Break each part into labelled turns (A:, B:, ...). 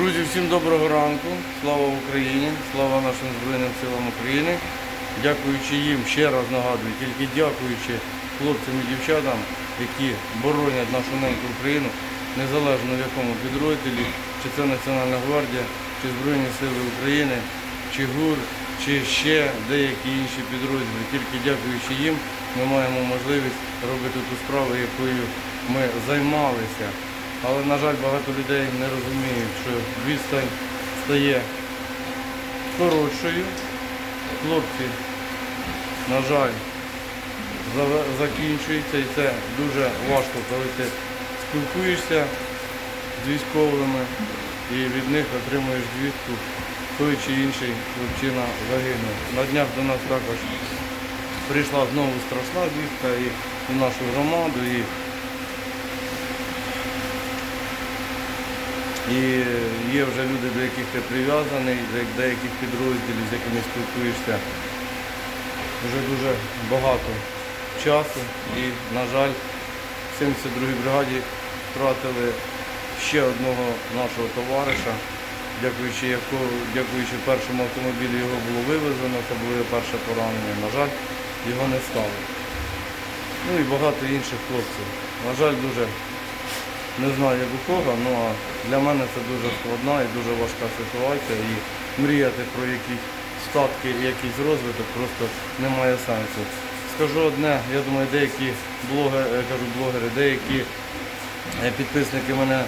A: Друзі, всім доброго ранку. Слава Україні, слава нашим Збройним силам України. Дякуючи їм, ще раз нагадую, тільки дякуючи хлопцям і дівчатам, які боронять нашу неньку Україну, незалежно в якому підрозділі, чи це Національна гвардія, чи Збройні Сили України, чи ГУР, чи ще деякі інші підрозділи. Тільки дякуючи їм, ми маємо можливість робити ту справу, якою ми займалися. Але, на жаль, багато людей не розуміють, що відстань стає коротшою. Хлопці, на жаль, закінчується і це дуже важко, коли ти спілкуєшся з військовими і від них отримуєш звістку, той чи інший хлопчина загинув. На днях до нас також прийшла знову страшна звістка і в нашу громаду. І І є вже люди, до яких ти прив'язаний, до деяких підрозділів, з якими спілкуєшся вже дуже багато часу. І, на жаль, в 72-й бригаді втратили ще одного нашого товариша, дякуючи, якого, дякуючи першому автомобілю його було вивезено, це було перше поранення. На жаль, його не стало. Ну і багато інших хлопців. На жаль, дуже не знаю як у кого, ну а для мене це дуже складна і дуже важка ситуація. І мріяти про якісь статки і якийсь розвиток просто немає сенсу. Скажу одне, я думаю, деякі блогери, кажу блогери, деякі е, підписники мене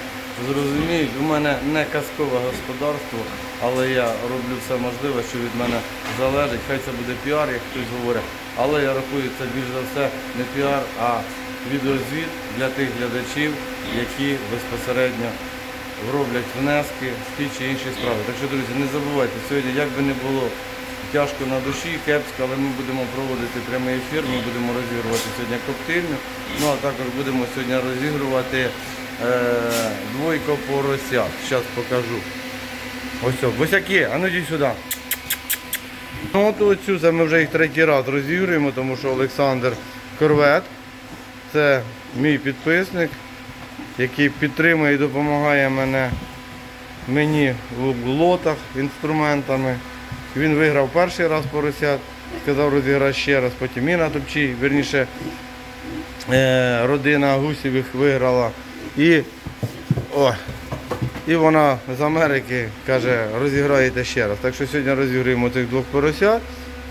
A: зрозуміють. У мене не казкове господарство, але я роблю все можливе, що від мене залежить. Хай це буде піар, як хтось говорить. Але я рахую це більш за все не піар, а відеозвіт для тих глядачів, які безпосередньо роблять внески в ті чи інші справи. Так що, друзі, не забувайте, сьогодні, як би не було тяжко на душі, кепсько, але ми будемо проводити прямий ефір, ми будемо розігрувати сьогодні коктейльню, ну а також будемо сьогодні розігрувати е, двойко поросят. Зараз покажу. Ось босяки, а ну йдіть сюди. Ну от оцю це ми вже їх третій раз розігруємо, тому що Олександр Корвет, це мій підписник, який підтримує і допомагає мене, мені в лотах інструментами. Він виграв перший раз поросят, сказав розіграти ще раз, потім Міна Топчій, верніше е, родина Гусєвих виграла. І, о, і вона з Америки каже, розіграєте ще раз. Так що сьогодні розіграємо цих двох поросят.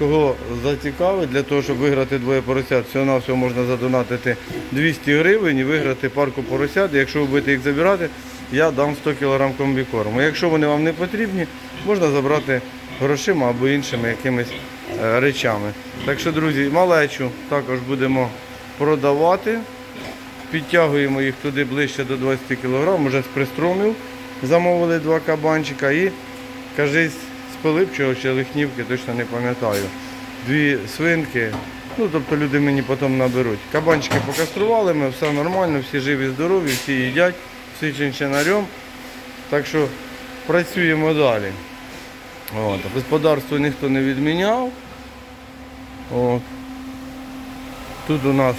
A: Кого зацікавить, для того, щоб виграти двоє поросят, всього на всього можна задонатити 200 гривень і виграти парку поросят. Якщо ви будете їх забирати, я дам 100 кг комбікорму. Якщо вони вам не потрібні, можна забрати грошима або іншими якимись е, речами. Так що, друзі, малечу також будемо продавати. Підтягуємо їх туди ближче до 20 кг, вже з пристромів замовили два кабанчика і кажись Пилипчого чи Лихнівки, точно не пам'ятаю. Дві свинки. Ну, тобто люди мені потім наберуть. Кабанчики покастрували ми, все нормально, всі живі, здорові, всі їдять, всі чинчинарем. Так що працюємо далі. От. Господарство ніхто не відміняв. От. Тут у нас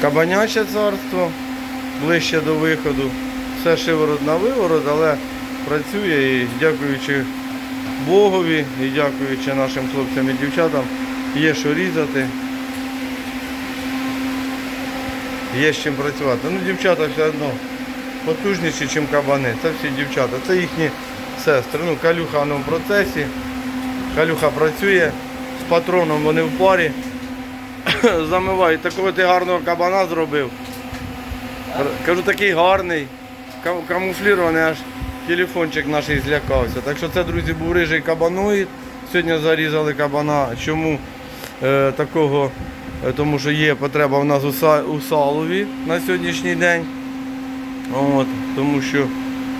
A: Кабаняче царство ближче до виходу. Все шиворот на виворот, але працює і дякуючи Богові і дякуючи нашим хлопцям і дівчатам, є що різати. Є з чим працювати. Ну, дівчата все одно потужніші, ніж кабани. Це всі дівчата. Це їхні сестри. Ну, Калюха ну, в процесі. Калюха працює, з патроном вони в парі. замивають. Такого ти гарного кабана зробив. Кажу, такий гарний, камуфлірований, аж телефончик наш злякався. Так що це, друзі, був рижий кабаноїд. Сьогодні зарізали кабана. Чому е, такого? Е, Тому що є потреба в нас у, салові на сьогоднішній день. От, тому що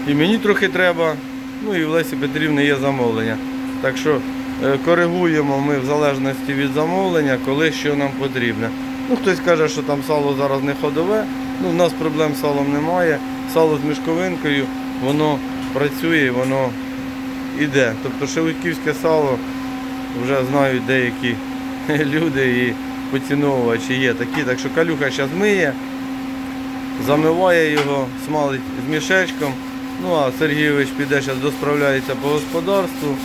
A: і мені трохи треба, ну і в Лесі Петрівни є замовлення. Так що е, коригуємо ми в залежності від замовлення, коли що нам потрібно. Ну, хтось каже, що там сало зараз не ходове. Ну, в нас проблем з салом немає. Сало з мішковинкою, воно працює, і воно іде. Тобто шелудьківське сало вже знають деякі люди і поціновувачі є такі. Так що калюха зараз миє, замиває його, смалить з мішечком Ну а Сергійович піде зараз досправляється по господарству.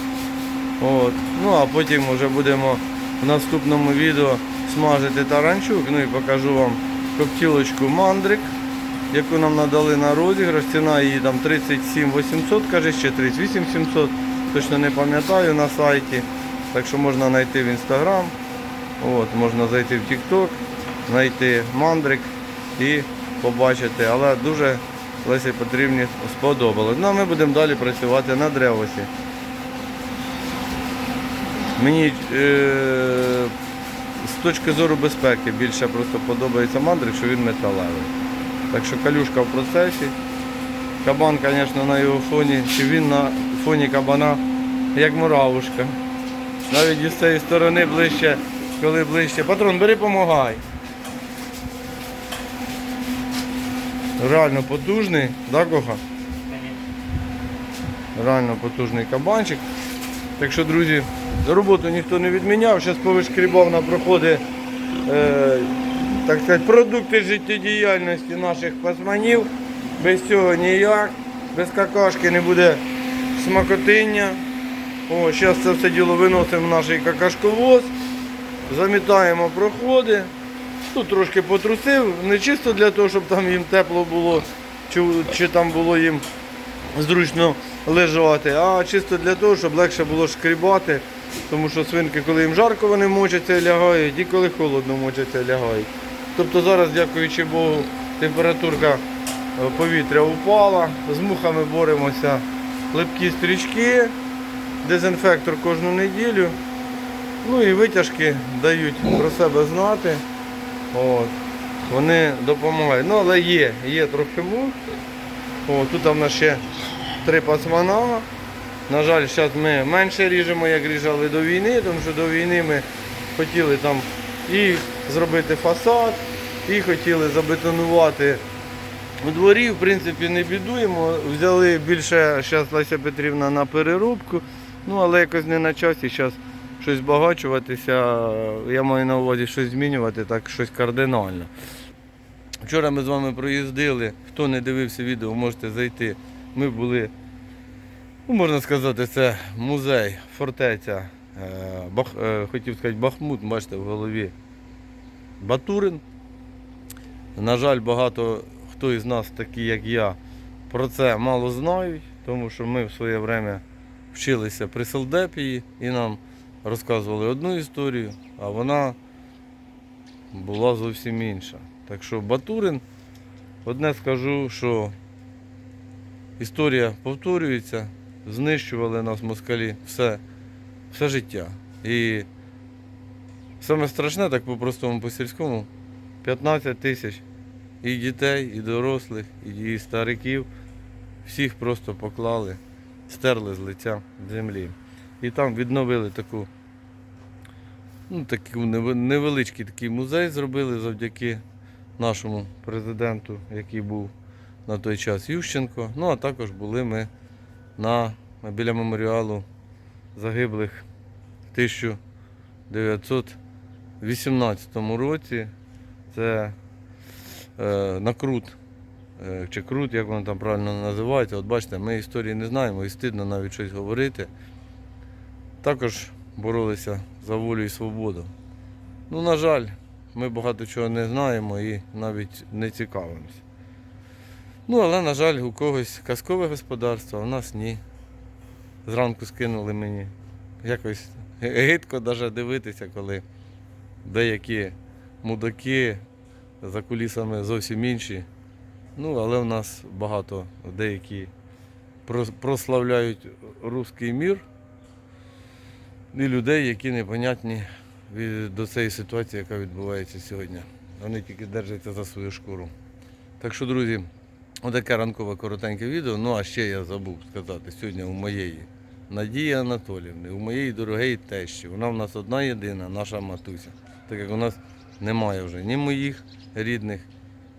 A: От. Ну а потім вже будемо в наступному відео смажити таранчук. Ну і покажу вам коптілочку мандрик, яку нам надали на розіграш. Ціна її там 37 800, каже, ще 38 700. Точно не пам'ятаю на сайті. Так що можна знайти в інстаграм. Можна зайти в TikTok, знайти мандрик і побачити. Але дуже Лесі Петрівні сподобалось. Ну а ми будемо далі працювати на древосі. Мені е, з точки зору безпеки більше просто подобається мандрик, що він металевий. Так що калюшка в процесі. Кабан, звісно, на його фоні, чи він на фоні кабана, як муравушка. Навіть із цієї сторони ближче, коли ближче. Патрон, бери, помагай. Реально потужний, да, Коха? Реально потужний кабанчик. Так що, друзі, роботу ніхто не відміняв. Зараз повишкрібав на проходи е, так сказати, продукти життєдіяльності наших пасманів. Без цього ніяк, без какашки не буде смакотиння. О, зараз це все діло виносимо в наш какашковоз, замітаємо проходи. Тут трошки потрусив, не чисто для того, щоб там їм тепло було, чи, чи там було їм зручно лежати, а чисто для того, щоб легше було шкрібати. Тому що свинки, коли їм жарко, вони мочаться і лягають, і коли холодно мочаться і лягають. Тобто зараз, дякуючи Богу, температурка е, повітря упала, з мухами боремося липкі стрічки, дезінфектор кожну неділю. Ну і витяжки дають про себе знати. От. Вони допомагають. Ну, але є, є трохи мух. О, тут в нас ще три пасмана. На жаль, зараз ми менше ріжемо, як ріжали до війни, тому що до війни ми хотіли там і зробити фасад, і хотіли забетонувати у дворі. В принципі, не бідуємо. Взяли більше зараз Леся Петрівна на переробку, ну але якось не на часі зараз щось збагачуватися. Я маю на увазі щось змінювати, так щось кардинально. Вчора ми з вами проїздили. Хто не дивився відео, можете зайти. Ми були, ну, можна сказати, це музей, фортеця. е, Бах, е, хотів сказати Бахмут, бачите, в голові Батурин. На жаль, багато хто із нас, такі як я, про це мало знають, тому що ми в своє время вчилися при Селдепії і нам розказували одну історію, а вона була зовсім інша. Так що Батурин, одне скажу, що історія повторюється, знищували нас москалі все, все життя. І саме страшне, так по-простому, по-сільському, 15 тисяч і дітей, і дорослих, і, стариків, всіх просто поклали, стерли з лиця землі. І там відновили таку, ну, таку невеличкий такий музей зробили завдяки нашому президенту, який був на той час Ющенко. Ну а також були ми на, біля меморіалу загиблих в 1918 році. Це е, на Крут, е, чи Крут, як воно там правильно називається. От бачите, ми історії не знаємо і стидно навіть щось говорити. Також боролися за волю і свободу. Ну, на жаль, ми багато чого не знаємо і навіть не цікавимося. Ну, але, на жаль, у когось казкове господарство, а в нас ні. Зранку скинули мені. Якось гидко навіть дивитися, коли деякі мудаки за кулісами зовсім інші. Ну, але в нас багато деякі прославляють русський мір і людей, які непонятні до цієї ситуації, яка відбувається сьогодні. Вони тільки держаться за свою шкуру. Так що, друзі, отаке ранкове коротеньке відео. Ну а ще я забув сказати сьогодні у моєї Надії Анатоліївни, у моєї дорогої тещі. Вона в нас одна єдина, наша матуся. Так як у нас немає вже ні моїх рідних,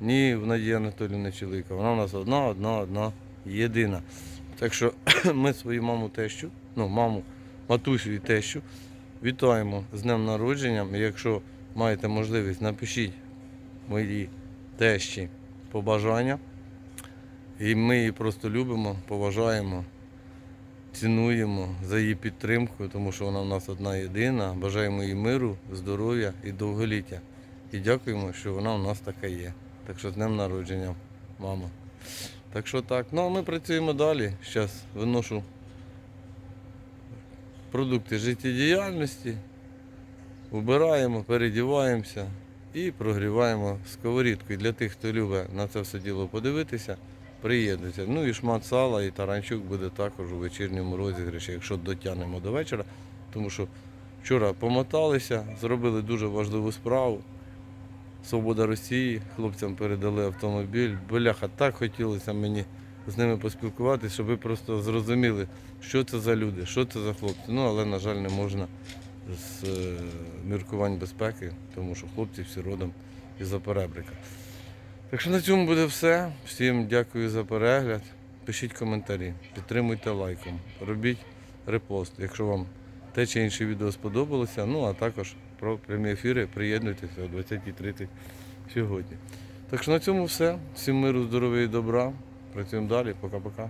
A: ні в Надії Анатоліївни чоловіка. Вона в нас одна, одна, одна єдина. Так що ми свою маму тещу, ну маму, матусю і тещу вітаємо з днем народження. Якщо маєте можливість, напишіть моїй тещі побажання. І ми її просто любимо, поважаємо, цінуємо за її підтримку, тому що вона в нас одна єдина. Бажаємо їй миру, здоров'я і довголіття. І дякуємо, що вона у нас така є. Так що з днем народження, мама. Так що так. Ну а ми працюємо далі. Зараз виношу продукти життєдіяльності, убираємо, передіваємося і прогріваємо сковорідку. І для тих, хто любить на це все діло подивитися, приєднуйся. Ну і шмат сала, і таранчук буде також у вечірньому розіграші, якщо дотягнемо до вечора. Тому що вчора помоталися, зробили дуже важливу справу. Свобода Росії, хлопцям передали автомобіль. Бляха, так хотілося мені з ними поспілкуватися, щоб ви просто зрозуміли, що це за люди, що це за хлопці. Ну, але, на жаль, не можна з е, міркувань безпеки, тому що хлопці всі родом із-за перебрика. Так що на цьому буде все. Всім дякую за перегляд. Пишіть коментарі, підтримуйте лайком, робіть репост, якщо вам те чи інше відео сподобалося. Ну а також про прямі ефіри приєднуйтеся о 20.30 сьогодні. Так що на цьому все. Всім миру, здоров'я і добра. Працюємо далі. Пока-пока.